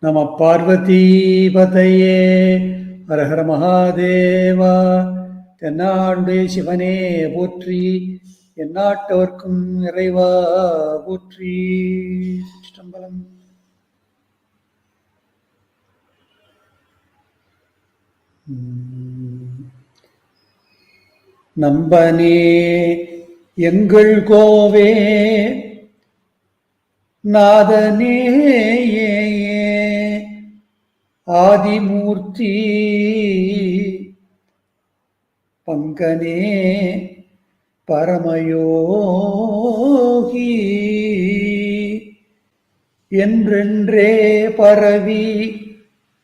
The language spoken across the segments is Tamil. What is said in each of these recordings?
நம பார்வதீபதையே. ஹரஹர மகாதேவா. தென்னாண்டு சிவனே போற்றி. எந்நாட்டவர்க்கும் நிறைவா போற்றி. சிற்றம்பலம். நம்பனே எங்கள் கோவே. நாதனே ஆதிமூர்த்தி. பங்கனே பரமயோகி. என்றென்றே பரவி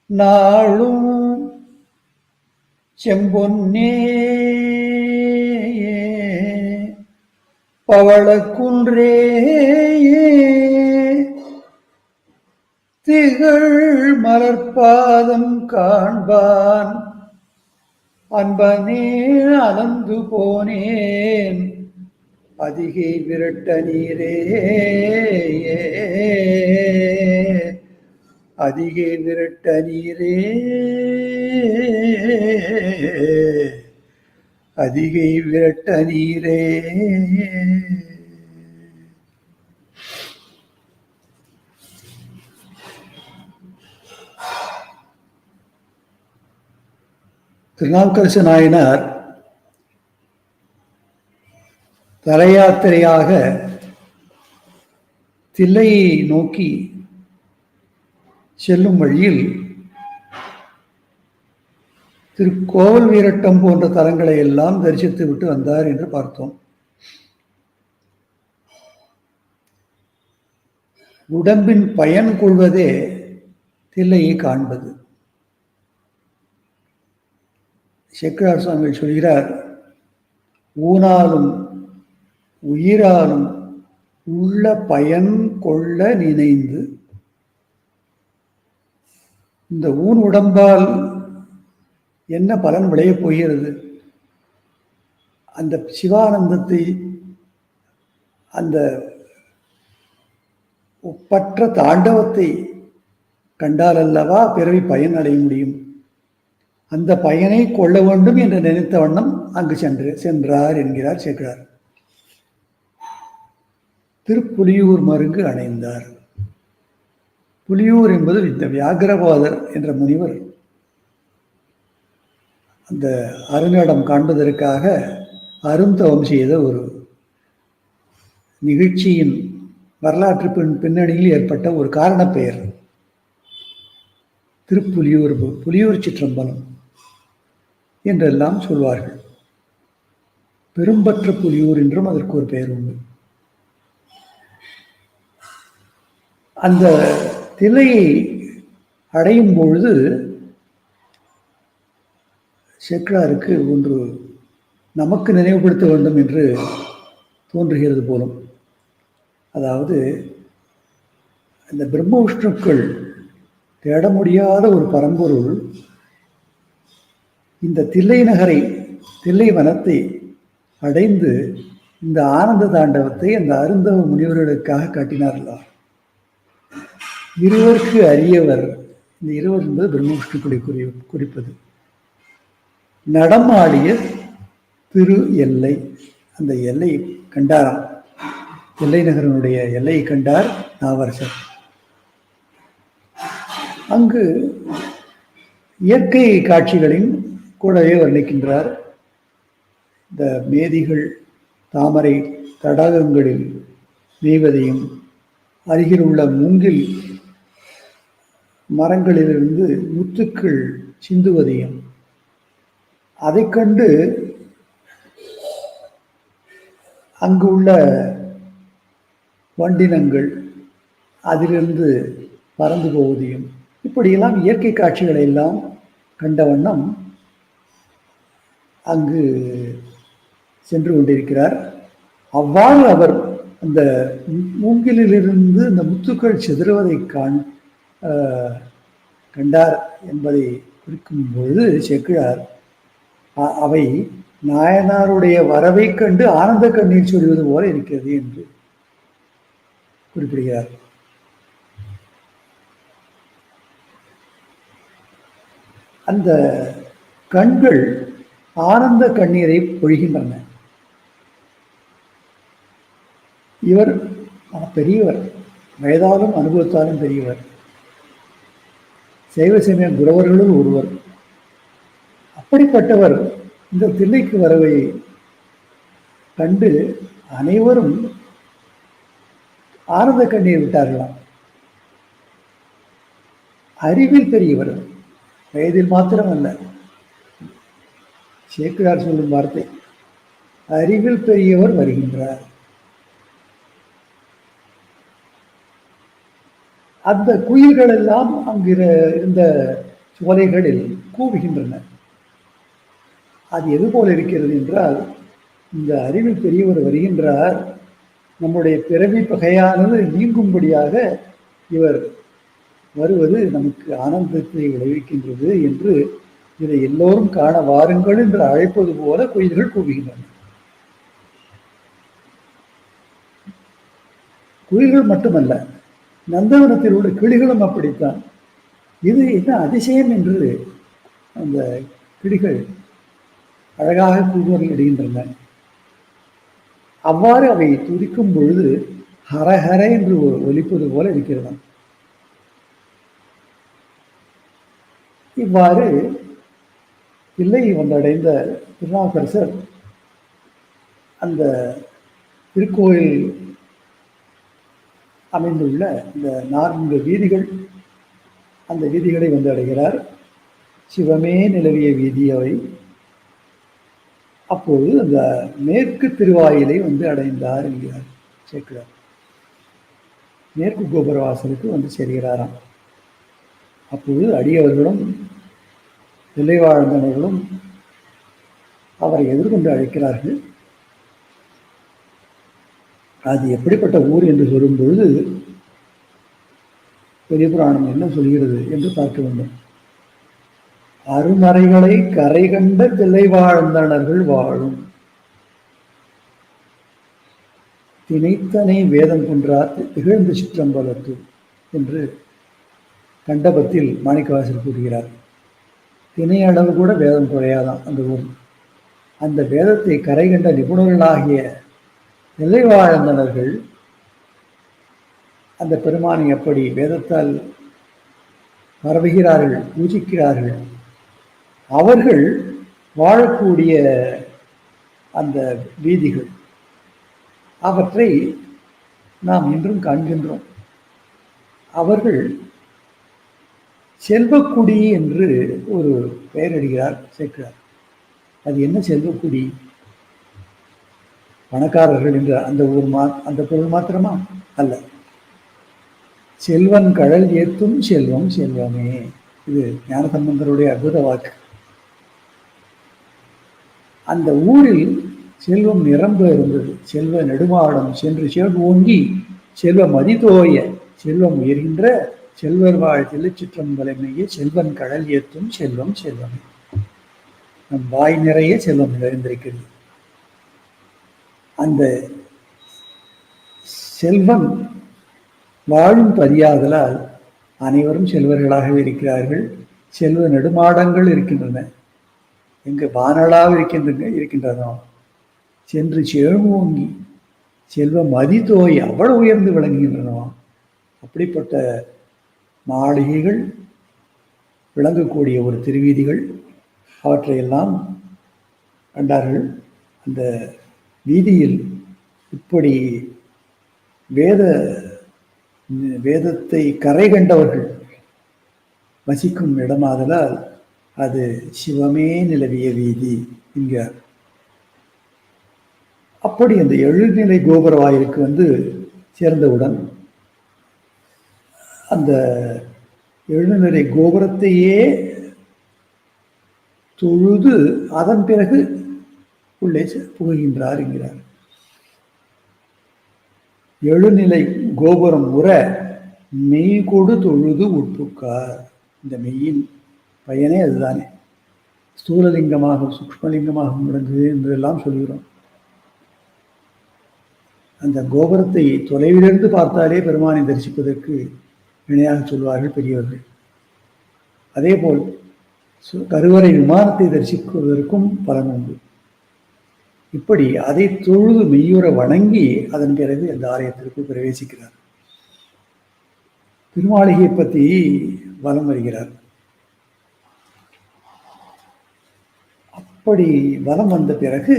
நாளும் செம்பொன்னே. பவளக்குன்றே திகழ் மலர்பாதம் காண்பான். அன்பனே அலந்து போனேன். அதிகை விரட்ட நீரே அதிகை விரட்ட நீரே அதிகை விரட்ட நீரே. திருநாவுக்கரசு நாயனார் தலையாத்திரையாக தில்லையை நோக்கி செல்லும் வழியில் திரு கோவல் வீரட்டம் போன்ற தலங்களை எல்லாம் தரிசித்து விட்டு வந்தார் என்று பார்த்தோம். உடம்பின் பயன் கொள்வதே தில்லையை காண்பது. சேக்கரார் சுவாமிகள் சொல்கிறார் ஊனாலும் உயிராலும் உள்ள பயன் கொள்ள நினைந்து இந்த ஊன் உடம்பால் என்ன பலன் விளையப் போகிறது? அந்த சிவானந்தத்தை அந்த ஒப்பற்ற தாண்டவத்தை கண்டாலல்லவா பிறவி பயன் அடைய முடியும்? அந்த பயனை கொள்ள வேண்டும் என்று நினைத்த வண்ணம் அங்கு சென்று சென்றார் என்கிறார் சேக்கிரார் திருப்புலியூர் மருங்கு அணைந்தார். புலியூர் என்பது இந்த வியாகரபாதர் என்ற முனிவர் அந்த அருங்கடம் காண்பதற்காக அருந்தவம் செய்த ஒரு நிகழ்ச்சியின் வரலாற்று பின் பின்னணியில் ஏற்பட்ட ஒரு காரண பெயர் திருப்புலியூர் புலியூர் சிற்றம்பலம். என்றெல்லாம் சொல்வார்கள். பெரும்பற்ற புலியூர் என்றும் அதற்கு ஒரு பெயர் உண்டு. அந்த திலையை அடையும் பொழுது செக்ராருக்கு ஒன்று நமக்கு நினைவுபடுத்த வேண்டும் என்று தோன்றுகிறது போலும். அதாவது அந்த பிரம்ம விஷ்ணுக்கள் தேட முடியாத ஒரு பரம்பொருள் இந்த தில்லை நகரை தில்லை வனத்தை அடைந்து இந்த ஆனந்த தாண்டவத்தை அந்த அருந்தவ முனிவர்களுக்காக காட்டினார்களா. இருவருக்கு அரியவர் இந்த இருவர் என்பது பிரம்மவிஷ்ணுக்களை குறி குறிப்பது. நடமாடிய திரு எல்லை அந்த எல்லை கண்டாராம் எல்லை நகரனுடைய எல்லையை கண்டார் நாவரசர். அங்கு இயற்கை காட்சிகளின் கூடவே வர்ணிக்கின்றார் இந்த மேதிகள் தாமரை தடாகங்களில் நெய்வதையும் அருகில் உள்ள மூங்கில் மரங்களிலிருந்து முத்துக்கள் சிந்துவதையும் அதை கண்டு அங்கு உள்ள வண்டினங்கள் அதிலிருந்து பறந்து போவதையும் இப்படியெல்லாம் இயற்கை காட்சிகளை எல்லாம் கண்ட வண்ணம் அங்கு சென்று கொண்டிருக்கிறார். அவ்வாறு அவர் அந்த மூங்கிலிலிருந்து அந்த முத்துக்கள் சிதறுவதை காண் கண்டார் என்பதை குறிக்கும் பொழுது செக்கிழார் அவை நாயனாருடைய வரவை கண்டு ஆனந்த கண்ணீர் சொல்வது போல இருக்கிறது என்று குறிப்பிடுகிறார். அந்த கண்கள் ஆனந்த கண்ணீரை பொழிகின்றன. இவர் பெரியவர். வயதாலும் அனுபவத்தாலும் பெரியவர். சைவ சமய குரவர்களுள் ஒருவர். அப்படிப்பட்டவர் இந்த தில்லைக்கு வரவை கண்டு அனைவரும் ஆனந்த கண்ணீர் விட்டார்களாம். அறிவில் பெரியவர். வயதில் மாத்திரமல்ல. சேக்கிரார் சொல்லும் வார்த்தை அறிவில் பெரியவர் வருகின்றார். அந்த குயில்கள் எல்லாம் அங்கு இருந்த சோலைகளில் கூவுகின்றன. அது எது போல இருக்கிறது என்றால் இந்த அறிவில் பெரியவர் வருகின்றார் நம்முடைய பிறவி பகையானது நீங்கும்படியாக இவர் வருவது நமக்கு ஆனந்தத்தை விளைவிக்கின்றது என்று இதை எல்லோரும் காண வாருங்கள் என்று அழைப்பது போல குயில்கள் கூவுகின்றன குயில்கள் மட்டுமல்ல நந்தவனத்தில் உள்ள கிளிகளும் அப்படித்தான். இது என்ன அதிசயம் என்று அந்த கிளிகள் அழகாக கூறுவர்கள் இடுகின்றன. அவ்வாறு அவை துதிக்கும் பொழுது ஹரஹர என்று ஒலிப்பது போல இருக்கிறது. இவ்வாறு பிள்ளை வந்தடைந்த திருநாவுக்கரசர் அந்த திருக்கோயில் அமைந்துள்ள இந்த நான்கு வீதிகள் அந்த வீதிகளை வந்து அடைகிறார் சிவமே நிலவிய வீதி அவை. அப்போது அந்த மேற்கு திருவாயிலை வந்து அடைந்தார் என்கிறார் சேர்க்கிறார் மேற்கு கோபுர வாசலுக்கு வந்து சேர்கிறாராம். அப்போது அடியவர்களும் நிலை வாழ்ந்தவர்களும் அவரை எதிர்கொண்டு அழைக்கிறார்கள். அது எப்படிப்பட்ட ஊர் என்று சொல்லும் பொழுது பெரிய புராணம் என்ன சொல்கிறது என்று பார்க்க வேண்டும். அருமறைகளை கரை கண்ட தில்லை வாழ்ந்தனர்கள் வாழும். திணைத்தனை வேதம் கொன்றார் திகழ்ந்து சிற்றம்பலத்து என்று கண்டபத்தில் மாணிக்கவாசர் கூறுகிறார். திணை அளவு கூட வேதம் குறையாதான் அந்த ஊர். அந்த வேதத்தை கரை கண்ட நிபுணர்களாகிய நிலைவாழ்ந்தனர்கள் அந்த பெருமானை எப்படி வேதத்தால் பரவுகிறார்கள் பூஜிக்கிறார்கள் அவர்கள் வாழக்கூடிய அந்த வீதிகள் அவற்றை நாம் இன்றும் காண்கின்றோம். அவர்கள் செல்வக்குடி என்று ஒரு பெயரிடுகிறார் சேர்க்கிறார். அது என்ன செல்வக்குடி? பணக்காரர்கள் என்ற அந்த ஊர் மா அந்த பொருள் மாத்திரமா? அல்ல. செல்வன் கடல் ஏத்தும் செல்வம் செல்வமே. இது ஞானசம்பந்தருடைய அற்புத வாக்கு. அந்த ஊரில் செல்வம் நிரம்ப இருந்தது. செல்வ நெடுமாடம் சென்று ஓங்கி செல்வ மதித்தோய செல்வம் உயர்கின்ற செல்வர் வாழ் திருச்சிற்றம்பலமைய செல்வன் கடல் ஏத்தும் செல்வம் செல்வமே. நம் வாய் நிறைய செல்வம் நிறைந்திருக்கிறது. அந்த செல்வம் வாழும் பதியாதலால் அனைவரும் செல்வர்களாகவே இருக்கிறார்கள். செல்வ நெடுமாடங்கள் இருக்கின்றன. எங்கு வானலாக இருக்கின்றன இருக்கின்றனோ? சென்று செழுமோங்கி செல்வ மதித்தோய் அவ்வளவு உயர்ந்து விளங்குகின்றனோ? அப்படிப்பட்ட மாளிகைகள் விளங்கக்கூடிய ஒரு திருவீதிகள் அவற்றையெல்லாம் கண்டார்கள். அந்த வீதியில் இப்படி வேத வேதத்தை கரை கண்டவர்கள் வசிக்கும் இடமாதலால் அது சிவமே நிலவிய வீதி என்கிறார். அப்படி அந்த எழுநிலை கோபுர வாயிலுக்கு வந்து சேர்ந்தவுடன் அந்த எழுநிலை கோபுரத்தையே தொழுது அதன் பிறகு உள்ளே புகுகின்றார் என்கிறார். எழுநிலை கோபுரம் உற மெய் கொடு தொழுது உட்புக்கார் இந்த மெய்யின் பயனே அதுதானே. ஸ்தூலலிங்கமாக சூக்மலிங்கமாக முடங்குது என்றெல்லாம் சொல்கிறோம். அந்த கோபுரத்தை தொலைவிலிருந்து பார்த்தாலே பெருமானை தரிசிப்பதற்கு இணையாக சொல்வார்கள் பெரியவர்கள். அதேபோல் கருவறை விமானத்தை தரிசிக்குவதற்கும் பலன் உண்டு. இப்படி அதை தொழுது மெய்யுற வணங்கி அதன் பிறகு அந்த ஆலயத்திற்கு பிரவேசிக்கிறார். திருமாளிகை பற்றி வலம் வருகிறார். அப்படி வலம் வந்த பிறகு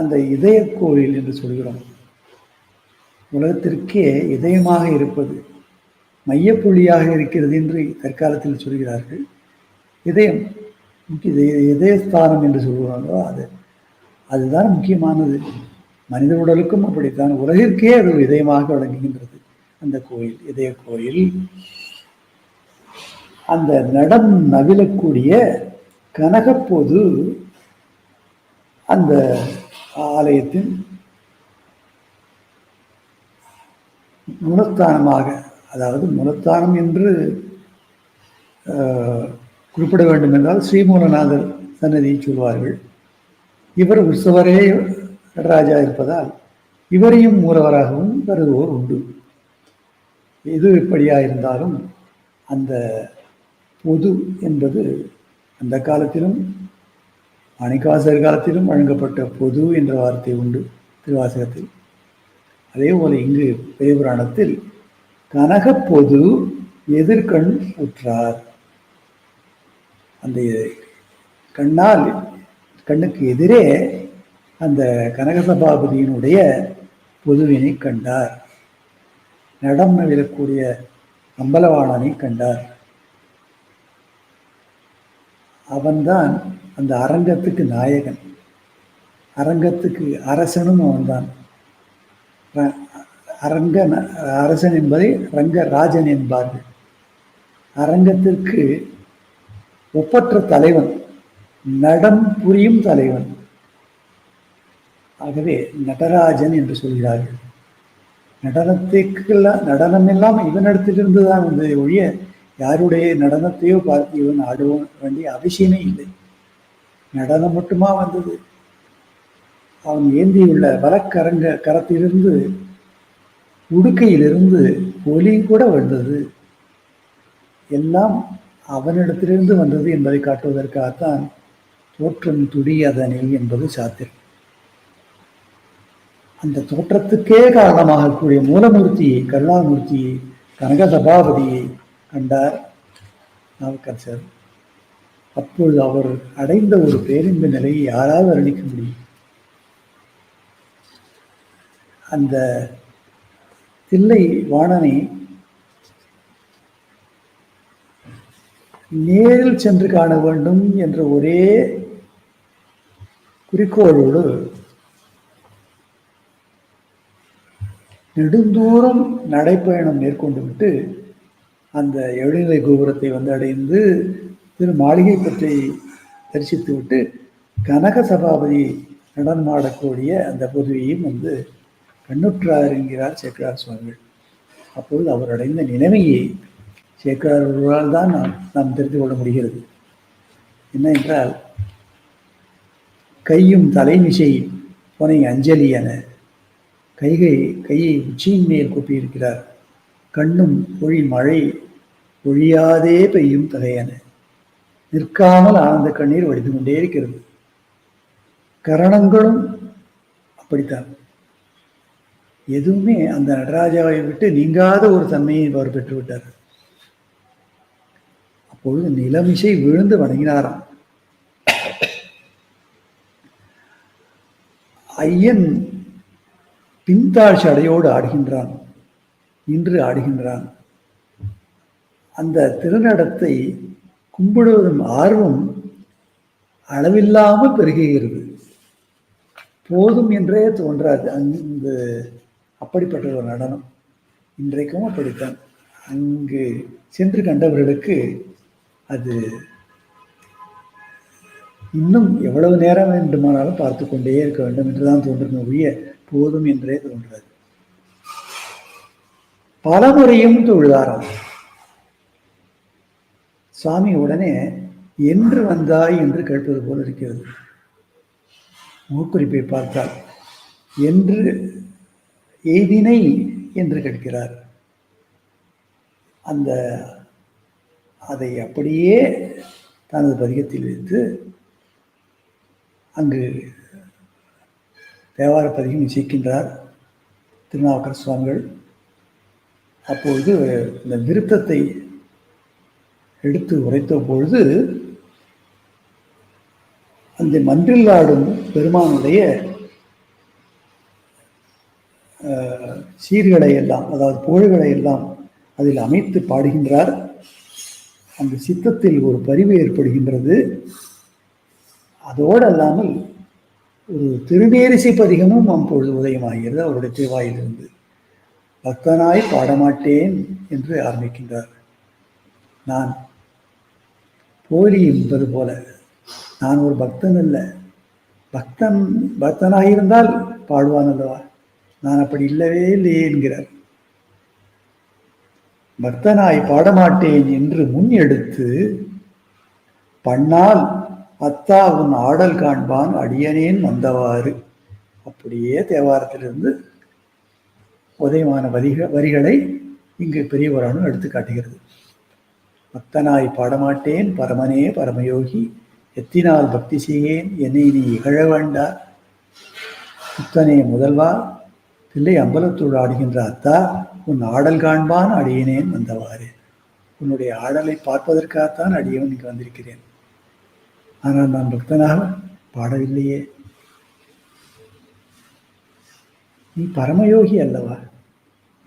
அந்த இதய கோவில் என்று சொல்கிறோம். உலகத்திற்கே இதயமாக இருப்பது மையப்புள்ளியாக இருக்கிறது என்று தற்காலத்தில் சொல்கிறார்கள். இதயம் முக்கிய இதய- இதயஸ்தானம் என்று சொல்கிறாங்களோ அது அதுதான் முக்கியமானது. மனித உடலுக்கும் அப்படித்தான். உலகிற்கே அது ஒரு இதயமாக விளங்குகின்றது. அந்த கோயில் இதய கோயில். அந்த நடம் நவிழக்கூடிய கனகப்போது அந்த ஆலயத்தின் முனஸ்தானமாக அதாவது முனஸ்தானம் என்று குறிப்பிட வேண்டும் என்றால் ஸ்ரீமூலநாதர் சன்னதியை சொல்வார்கள். இவர் உற்சவரே நடராஜா இருப்பதால் இவரையும் மூலவராகவும் கருதுவோர் உண்டு. எது எப்படியா இருந்தாலும் அந்த பொது என்பது அந்த காலத்திலும் மாணிக்காசர் காலத்திலும் வழங்கப்பட்ட பொது என்ற வார்த்தை உண்டு திருவாசகத்தில். அதே போல இங்கு பெரியபுராணத்தில் கனகப்பொது எதிர்கண் உற்றார். அந்த கண்ணால் கண்ணுக்கு எதிரே அந்த கனகசபாபதியினுடைய பொதுவினை கண்டார். நடம் விழக்கூடிய அம்பலவாணனை கண்டார். அவன்தான் அந்த அரங்கத்துக்கு நாயகன். அரங்கத்துக்கு அரசனும் அவன்தான். அரங்க அரசன் என்பதை ரங்கராஜன் என்பார்கள் அரங்கத்திற்கு ஒப்பற்ற தலைவன் நடம் புரியும் தலைவன். ஆகவே நடராஜன் என்று சொல்கிறார்கள் நடனத்துக்கெல்லாம் நடனம் எல்லாம் இவனிடத்திலிருந்து தான் வந்ததை ஒழிய யாருடைய நடனத்தையோ பார்த்து இவன் ஆடுவோம் வேண்டிய அவசியமே இல்லை. நடனம் மட்டுமா வந்தது? அவன் ஏந்தியுள்ள வலக்கரங்க கரத்திலிருந்து உடுக்கையிலிருந்து ஒலி கூட வந்தது. எல்லாம் அவனிடத்திலிருந்து வந்தது என்பதை காட்டுவதற்காகத்தான் தோற்றம் துடியதனை என்பது சாத்திரம். அந்த தோற்றத்துக்கே காரணமாகக்கூடிய மூலமூர்த்தியை கருணாமூர்த்தியை கனகசபாபதியை கண்டார் நாவுக்கரசர். அப்பொழுது அவர் அடைந்த ஒரு பேரின்ப நிலையை யாராவது வர்ணிக்க முடியும்? அந்த தில்லை வாணனை நேரில் சென்று காண வேண்டும் என்ற ஒரே குறிக்கோளோடு நெடுந்தூரம் நடைப்பயணம் மேற்கொண்டு விட்டு அந்த எழுநிலை கோபுரத்தை வந்து அடைந்து திரு மாளிகை பற்றி தரிசித்து விட்டு கனக சபாபதி நடனமாடக்கூடிய அந்த பொதுவையும் வந்து கண்ணுற்றார் என்கிறார் சேக்கரார் சுவாமிகள். அப்பொழுது அவர் அடைந்த நிலைமையை சேக்கரார்களால் தான் நாம் நாம் தெரிந்து கொள்ள முடிகிறது. என்ன என்றால் கையும் தலைமிசை போனை அஞ்சலி என கைகை கையை உச்சியின் மேல் கூப்பியிருக்கிறார் கண்ணும் பொழி மழை ஒழியாதே பெய்யும் தலையன நிற்காமல் ஆனந்த கண்ணீர் வடித்து கொண்டே இருக்கிறது. கரணங்களும் அப்படித்தான். எதுவுமே அந்த நடராஜாவை விட்டு நீங்காத ஒரு தன்மையை அவர் பெற்றுவிட்டார். அப்பொழுது நிலமிசை விழுந்து வணங்கினாராம். ஐயன் பின்தாழ் சடையோடு ஆடுகின்றான். இன்று ஆடுகின்றான். அந்த திருநடத்தை கும்பிடுவதும் ஆர்வம் அளவில்லாமல் பெருகுகிறது. போதும் என்றே தோன்றாது. அந்த அப்படிப்பட்ட ஒரு நடனம். இன்றைக்கும் அப்படித்தான். அங்கு சென்று கண்டவர்களுக்கு அது இன்னும் எவ்வளவு நேரம் வேண்டுமானாலும் பார்த்து கொண்டே இருக்க வேண்டும் என்றுதான் தோன்றுமே ஒழிய போதும் என்றே தோன்றாது. பல முறையும் தொழுதாராம். சுவாமி உடனே என்று வந்தாய் என்று கேட்பது போல இருக்கிறது. முகக்குறிப்பை பார்த்தால் என்று எய்தினை என்று கேட்கிறார். அந்த அதை அப்படியே தனது பதிகத்தில் வைத்து அங்கு தேவார பதிகம் இசைக்கின்றார் திருநாவுக்கர் சுவாமிகள். அப்பொழுது இந்த விருத்தத்தை எடுத்து உரைத்த பொழுது அந்த மன்றில் ஆடும் பெருமானுடைய சீர்களை எல்லாம் அதாவது புகழ்களை எல்லாம் அதில் அமைத்து பாடுகின்றார். அந்த சித்தத்தில் ஒரு பரிவு ஏற்படுகின்றது. அதோடு அல்லாமல் ஒரு திருநேரிசை பதிகமும் அப்பொழுது உதயமாகிறது அவருடைய திருவாயிலிருந்து. பக்தனாய் பாடமாட்டேன் என்று ஆரம்பிக்கின்றார். நான் போலி என்பது போல நான் ஒரு பக்தன் அல்ல. பக்தன் பக்தனாக இருந்தால் பாடுவான் அல்லவா? நான் அப்படி இல்லவே இல்லையே என்கிறார். பக்தனாய் பாடமாட்டேன் என்று முன் எடுத்து பண்ணால் அத்தா உன் ஆடல் காண்பான் அடியனேன் வந்தவாறு. அப்படியே தேவாரத்திலிருந்து உதயமான வரிக வரிகளை இங்கு பெரியவரானும் எடுத்து காட்டுகிறது. பக்தனாய் பாடமாட்டேன் பரமனே பரமயோகி எத்தினால் பக்தி செய்யேன் என்னை நீ இகழ வேண்டா. புத்தனே முதல்வா இல்லை அம்பலத்தோடு ஆடுகின்ற அத்தா உன் ஆடல் காண்பான் அடியினேன் வந்தவாறு. உன்னுடைய ஆடலை பார்ப்பதற்காகத்தான் அடியவன் இங்கு வந்திருக்கிறேன். ஆனால் நான் பக்தனாக பாடவில்லையே. நீ பரமயோகி அல்லவா?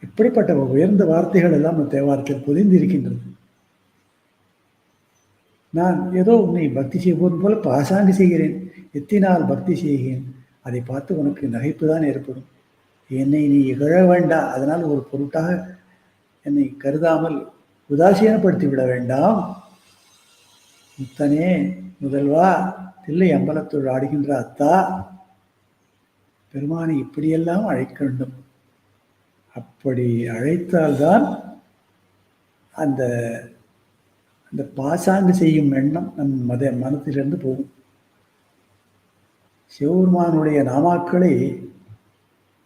இப்படிப்பட்ட உயர்ந்த வார்த்தைகள் எல்லாம் தேவாரத்தில் பொதிந்திருக்கின்றது. நான் ஏதோ உன்னை பக்தி செய்வது போல பாசாங்கு செய்கிறேன். எத்தினால் பக்தி செய்கிறேன். அதை பார்த்து உனக்கு நகைப்பு தான் ஏற்படும். என்னை நீ இகழ வேண்டாம் அதனால் ஒரு பொருட்டாக என்னை கருதாமல் உதாசீனப்படுத்தி விட வேண்டாம். முத்தனே முதல்வா தில்லை அம்பலத்தோடு ஆடுகின்ற அத்தா பெருமானை இப்படியெல்லாம் அழைக்க வேண்டும். அப்படி அழைத்தால்தான் அந்த அந்த பாசாங்கு செய்யும் எண்ணம் நம் மத மனத்திலிருந்து போகும். சிவபெருமானுடைய நாமாக்களை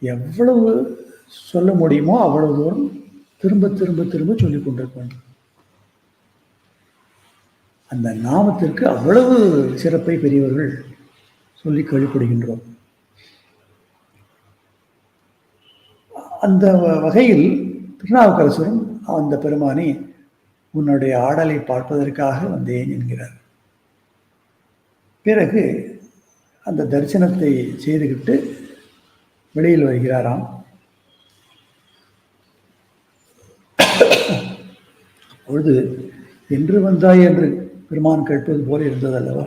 எவ்வளவு சொல்ல முடியுமோ அவ்வளவு தூரம் திரும்ப திரும்ப திரும்ப சொல்லிக் கொண்டிருக்க வேண்டும் அந்த நாமத்திற்கு அவ்வளவு சிறப்பை பெரியவர்கள் சொல்லி கேள்விப்படுகின்றோம் அந்த வகையில் திருநாவுக்கரசரும் அந்த பெருமானை உன்னுடைய ஆடலை பார்ப்பதற்காக வந்தேன் என்கிறார். பிறகு அந்த தரிசனத்தை செய்துகிட்டு வெளியில் வருகிறாராம். பொழுது என்று வந்தாய்? என்று பெருமான் கேட்பது போல இருந்தது அல்லவா?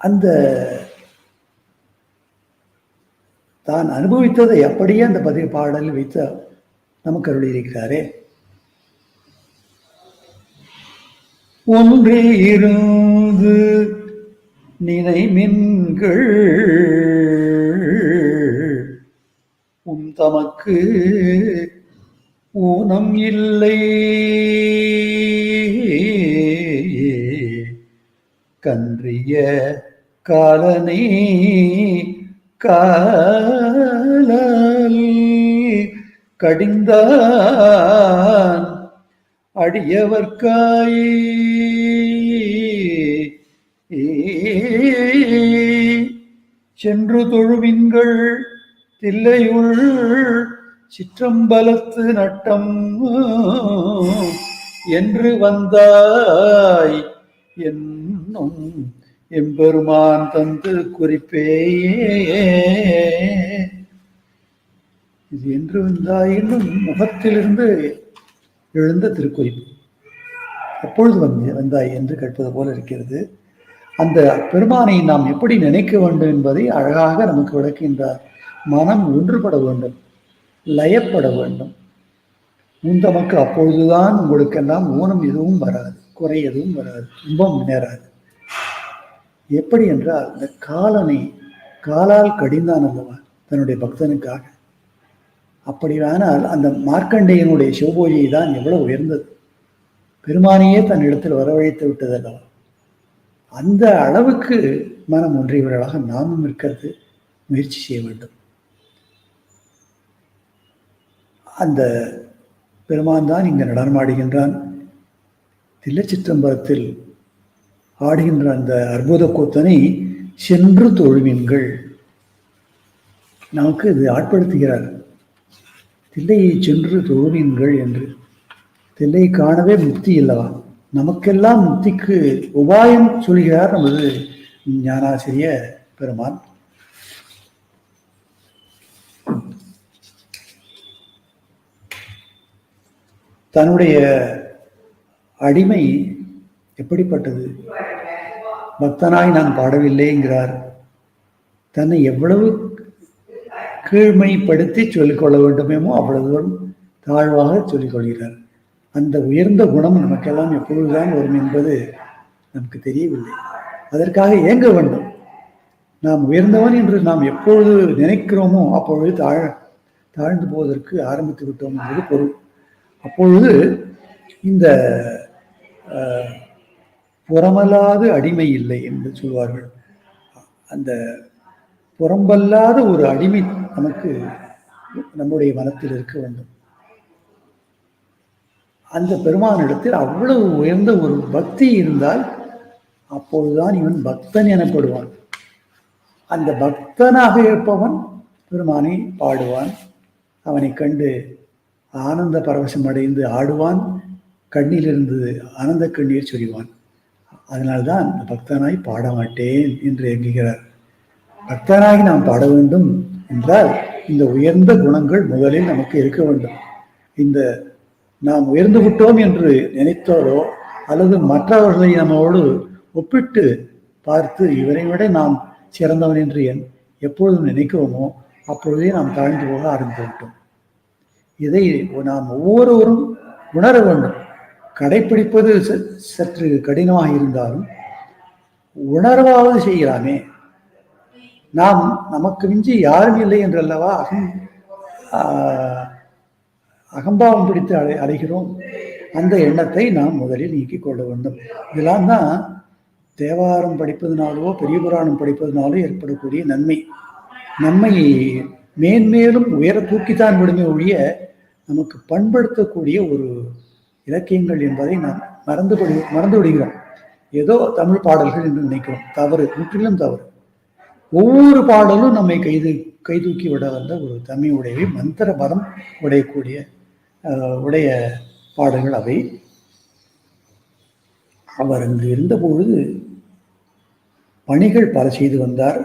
அந்த தான் அனுபவித்ததை அப்படியே அந்த பதிவு பாடலில் வைத்து நமக்கு அருளியிருக்கிறாரே. ஒன்றே இருந்து நினைமின்கள். உம் தமக்கு ஊனம் இல்லை. கன்றிய காலனே காலால் கடிந்தான் அடியவர்காயே. சென்று தொழுவின்கள் தில்லையுள் சிற்றம்பலத்து நட்டம் என்று வந்தாய் என்னும் எம்பெருமான் தந்து குறிப்பேயே இது என்று வந்தாயினும் முகத்திலிருந்து எழுந்த திருக்குறிப்பு. எப்பொழுது வந்து வந்தாய் என்று கேட்பது போல இருக்கிறது. அந்த பெருமானை நாம் எப்படி நினைக்க வேண்டும் என்பதை அழகாக நமக்கு விளக்கின்றார் மனம் ஒன்றுபட வேண்டும் லயப்பட வேண்டும். உந்தமக்கு அப்பொழுதுதான் உங்களுக்கெல்லாம் ஊனம் எதுவும் வராது குறை எதுவும் வராது துன்பம் நேராது. எப்படி என்றால் இந்த காலனை காலால் கடிந்தான் அல்லவா? தன்னுடைய பக்தனுக்காக. அப்படியானால் அந்த மார்க்கண்டேயனுடைய சிவபூஜை தான் எவ்வளவு உயர்ந்தது. பெருமானையே தன் இடத்தில் வரவழைத்து விட்டது அல்லவா? அந்த அளவுக்கு மனம் ஒன்றியவர்களாக நாமும் இருக்கிறது. முயற்சி செய்ய வேண்டும். அந்த பெருமான் தான் இங்கு நடனமாடுகின்றான். தில்லச்சிற்றம்பரத்தில் ஆடுகின்ற அந்த அற்புத கூத்தனை சென்று தொழுவீன்கள். நமக்கு இது ஆட்படுத்துகிறார். தில்லையை சென்று தொழுவீன்கள் என்று. தில்லை காணவே முக்தி இல்லவா? நமக்கெல்லாம் முக்திக்கு உபாயம் சொல்கிறார் நமது ஞானாசிரிய பெருமான். தன்னுடைய அடிமை எப்படிப்பட்டது? பக்தனாய் நான் பாடவில்லைங்கிறார். தன்னை எவ்வளவு கீழ்மைப்படுத்தி சொல்லிக்கொள்ள வேண்டுமேமோ அவ்வளவு தாழ்வாக சொல்லிக்கொள்கிறார். அந்த உயர்ந்த குணம் நமக்கெல்லாம் எப்பொழுதுதான் வரும் என்பது நமக்கு தெரியவில்லை. அதற்காக ஏங்க வேண்டும்? நாம் உயர்ந்தவன் என்று நாம் எப்பொழுது நினைக்கிறோமோ அப்பொழுது தாழ தாழ்ந்து போவதற்கு ஆரம்பித்து விட்டோம் என்பது பொருள். அப்பொழுது இந்த புறமல்லாத அடிமை இல்லை என்று சொல்வார்கள். அந்த புறம்பல்லாத ஒரு அடிமை நமக்கு நம்முடைய மனத்தில் இருக்க வேண்டும். அந்த பெருமானிடத்தில் அவ்வளவு உயர்ந்த ஒரு பக்தி இருந்தால் அப்பொழுதுதான் இவன் பக்தன் எனப்படுவான். அந்த பக்தனாக இருப்பவன் பெருமானை பாடுவான். அவனை கண்டு ஆனந்த பரவசம் அடைந்து ஆடுவான். கண்ணிலிருந்து ஆனந்த கண்ணீர் சொரிவான். அதனால்தான் பக்தனாய் பாட மாட்டேன் என்று எண்ணுகிறார் பக்தனாகி நாம் பாட வேண்டும் என்றால் இந்த உயர்ந்த குணங்கள் முதலில் நமக்கு இருக்க வேண்டும். இந்த நாம் உயர்ந்து விட்டோம் என்று நினைத்தாலோ அல்லது மற்றவர்களை நம்மோடு ஒப்பிட்டு பார்த்து இவரை விட நாம் சிறந்தவன் என்று என் எப்பொழுதும் நினைக்கிறோமோ அப்பொழுதே நாம் தாழ்ந்து போக ஆரம்பித்து விட்டோம். இதை நாம் ஒவ்வொருவரும் உணர வேண்டும். கடைப்பிடிப்பது ச- சற்று கடினமாக இருந்தாலும் உணர்வாவது செய்யலாமே. நாம் நமக்கு மிஞ்சி யாரும் இல்லை என்றல்லவா? அகம் அகம்பாவம் பிடித்து அலை அடைகிறோம். அந்த எண்ணத்தை நாம் முதலில் நீக்கிக் கொள்ள வேண்டும். இதெல்லாம் தான் தேவாரம் படிப்பதனாலோ பெரிய புராணம் படிப்பதனாலோ ஏற்படக்கூடிய நன்மை. நம்மை மேன்மேலும் உயர தூக்கித்தான் விடுமே ஒழிய நமக்கு பண்படுத்தக்கூடிய ஒரு இலக்கியங்கள் என்பதை நாம் மறந்து விடு மறந்து விடுகிறோம். ஏதோ தமிழ் பாடல்கள் என்று நினைக்கிறோம். தவறு முற்றிலும் தவறு. ஒவ்வொரு பாடலும் நம்மை கைது கைதூக்கி விட வந்த ஒரு தமிழுடைய மந்திர பலம் உடையக்கூடிய உடைய பாடல்கள் அவை. அவர் அங்கு இருந்தபொழுது பணிகள் பல செய்து வந்தார்.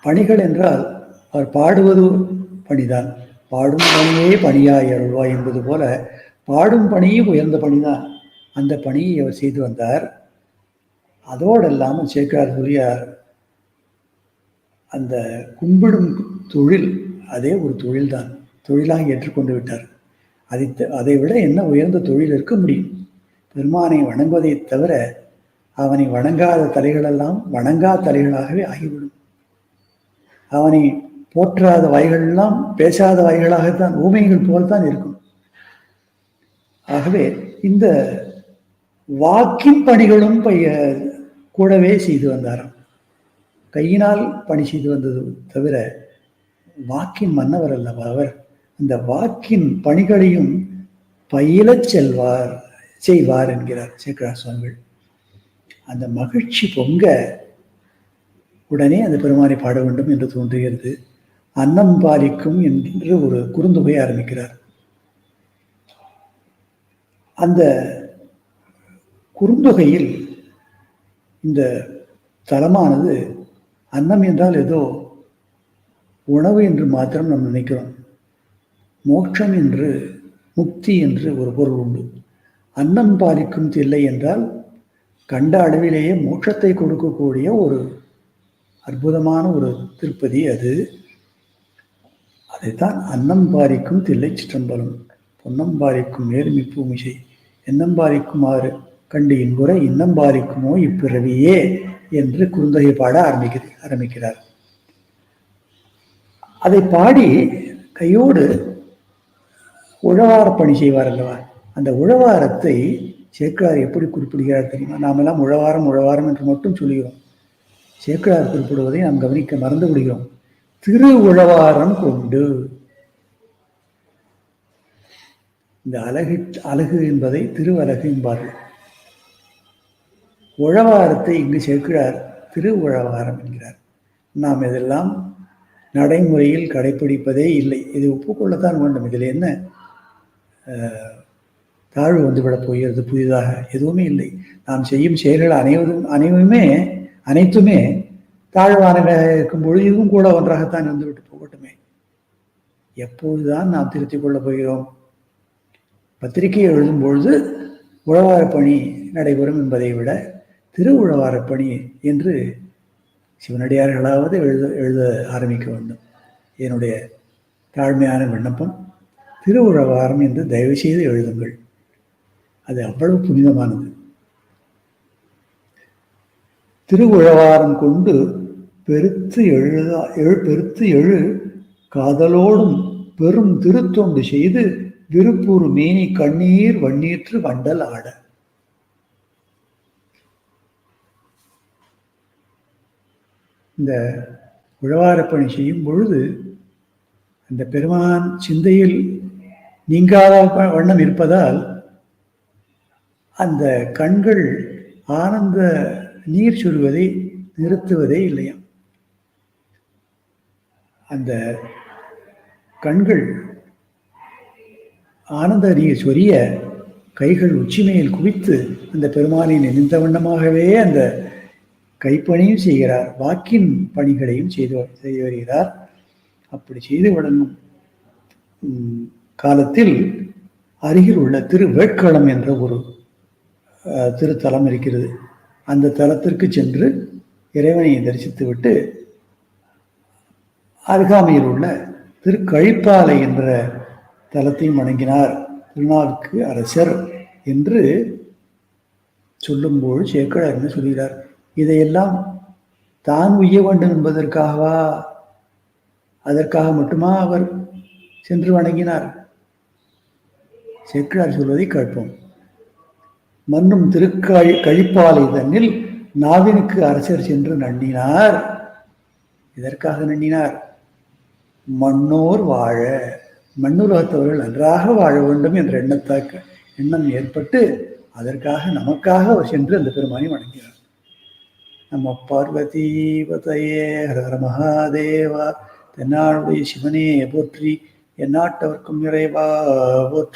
பணிகள் என்றால் அவர் பாடுவது பணிதான். பாடும் பணியே பணியாய் அருள்வாய் என்பது போல பாடும் பணியும் உயர்ந்த பணிதான். அந்த பணியை அவர் செய்து வந்தார். அதோடு இல்லாமல் சேக்கரார் சொல்லியார் அந்த கும்பிடும் தொழில் அதே ஒரு தொழில்தான். தொழிலாக ஏற்றுக்கொண்டு விட்டார். அதை த- அதை விட என்ன உயர்ந்த தொழில் இருக்க முடியும்? பெருமானை வணங்குவதை தவிர அவனை வணங்காத தலைகளெல்லாம் வணங்கா தலைகளாகவே ஆகிவிடும். அவனை போற்றாத வாய்களெல்லாம் பேசாத வாய்களாகத்தான் ஊமைகள் போல்தான் இருக்கும். ஆகவே இந்த வாக்கின் பணிகளும் பைய கூடவே செய்து வந்தாராம். கையினால் பணி செய்து வந்தது தவிர வாக்கின் மன்னவர் அல்லவா அவர்? அந்த வாக்கின் பணிகளையும் பயிலச் செல்வார் செய்வார் என்கிறார் சேக்கரா சுவாமிகள். அந்த மகிழ்ச்சி பொங்க உடனே அந்த பெருமானை பாட வேண்டும் என்று தோன்றுகிறது. அன்னம் பாலிக்கும் என்று ஒரு குறுந்தொகை ஆரம்பிக்கிறார். அந்த குறுந்தொகையில் இந்த தலமானது அன்னம் என்றால் ஏதோ உணவு என்று மாத்திரம் நாம் நினைக்கிறோம். மோட்சம் என்று முக்தி என்று ஒரு பொருள் உண்டு. அன்னம் பாதிக்கும் தில்லை என்றால் கண்ட அளவிலேயே மோட்சத்தை கொடுக்கக்கூடிய ஒரு அற்புதமான ஒரு திருப்பதி அது. அதைத்தான் அன்னம் பாரிக்கும் தில்லை சிற்றம்பலம் பொன்னம் பாரிக்கும் நேர்மி பூமிசை எண்ணம் பாரிக்குமாறு கண்டு இன்புற இன்னம் பாரிக்குமோ இப்பிறவியே என்று குறுந்தொகை பாட ஆரம்பிக்கிற ஆரம்பிக்கிறார். அதை பாடி கையோடு உழவார பணி செய்வார் அல்லவா? அந்த உழவாரத்தை சேக்கிழார் எப்படி குறிப்பிடுகிறார் தெரியுமா? நாமெல்லாம் உழவாரம் உழவாரம் என்று மட்டும் சொல்கிறோம். சேக்கிழார் குறிப்பிடுவதை நாம் கவனிக்க மறந்து விடுகிறோம். திரு உழவாரம் கொண்டு. இந்த அழகு அழகு என்பதை திருவழகு என்பார்கள். உழவாரத்தை இங்கு சேர்க்கிறார் திரு உழவாரம் என்கிறார். நாம் இதெல்லாம் நடைமுறையில் கடைபிடிப்பதே இல்லை. இது ஒப்புக்கொள்ளத்தான் வேண்டும். இதில் என்ன தாழ்வு வந்துவிடப் போகிறது புதிதாக எதுவுமே இல்லை. நாம் செய்யும் செயல்கள் அனைவரும் அனைவருமே அனைத்துமே தாழ்வானவையாக இருக்கும் பொழுது இதுவும் கூட ஒன்றாகத்தான் வந்துவிட்டு போகட்டுமே. எப்போதுதான் நாம் திருத்திக் கொள்ளப் போகிறோம். பத்திரிகை எழுதும் பொழுது உழவார பணி நடைபெறும் என்பதை விட திரு உழவார பணி என்று சிவனடியார்களாவது எழுத எழுத ஆரம்பிக்க வேண்டும். என்னுடைய தாழ்மையான விண்ணப்பம் திருகுழவாரம் என்று தயவு செய்து எழுதுங்கள். அது அவ்வளவு புனிதமானது. திருவுழவாரம் கொண்டு பெருத்து எழுதா எழு பெருத்து எழு காதலோடும் பெரும் திருத்தொண்டு செய்து விருப்பூர் மேனி கண்ணீர் வண்ணீற்று வண்டல் ஆட. இந்த உழவாரப்பணி செய்யும் பொழுது அந்த பெருமான் சிந்தையில் நீங்காத வண்ணம் இருப்பதால் அந்த கண்கள் ஆனந்த நீர் சொல்வதை நிறுத்துவதே இல்லையாம் அந்த கண்கள் ஆனந்த நீர் சொரிய கைகள் உச்சிமையில் குவித்து அந்த பெருமானை நினைந்த வண்ணமாகவே அந்த கைப்பணியும் செய்கிறார் வாக்கின் பணிகளையும் செய்து செய்து வருகிறார். அப்படி செய்து விடணும். காலத்தில் அருகில் உள்ள திரு வேட்களம் என்ற ஒரு திருத்தலம் இருக்கிறது. அந்த தலத்திற்கு சென்று இறைவனை தரிசித்துவிட்டு அருகாமையில் உள்ள திருக்கழிப்பாலை என்ற தலத்தையும் வணங்கினார். திருநாவுக்கு அரசர் என்று சொல்லும்போது சேக்கடார் என்ன சொல்கிறார்? இதையெல்லாம் தான் உய்ய வேண்டும் என்பதற்காகவா? அதற்காக மட்டுமா அவர் சென்று வணங்கினார்? செக்கிழார் சொல்வதை கேட்போம். மன்னும் திருக்கழி கழிப்பாலை தன்னில் நாவினுக்கு அரசர் சென்று நண்ணினார் இதற்காக நன்னினார். மன்னோர் வாழ மண்ணுலகத்தவர்கள் நன்றாக வாழ வேண்டும் என்ற எண்ணத்தாக்க எண்ணம் ஏற்பட்டு அதற்காக நமக்காக அவர் சென்று அந்த பெருமானை வணங்கினார். நம்ம பார்வதீபதையே ஹர மகாதேவா தென்னாளுடைய சிவனே போற்றி எந்நாட்டவர்க்கும் நிறைவா போற்றி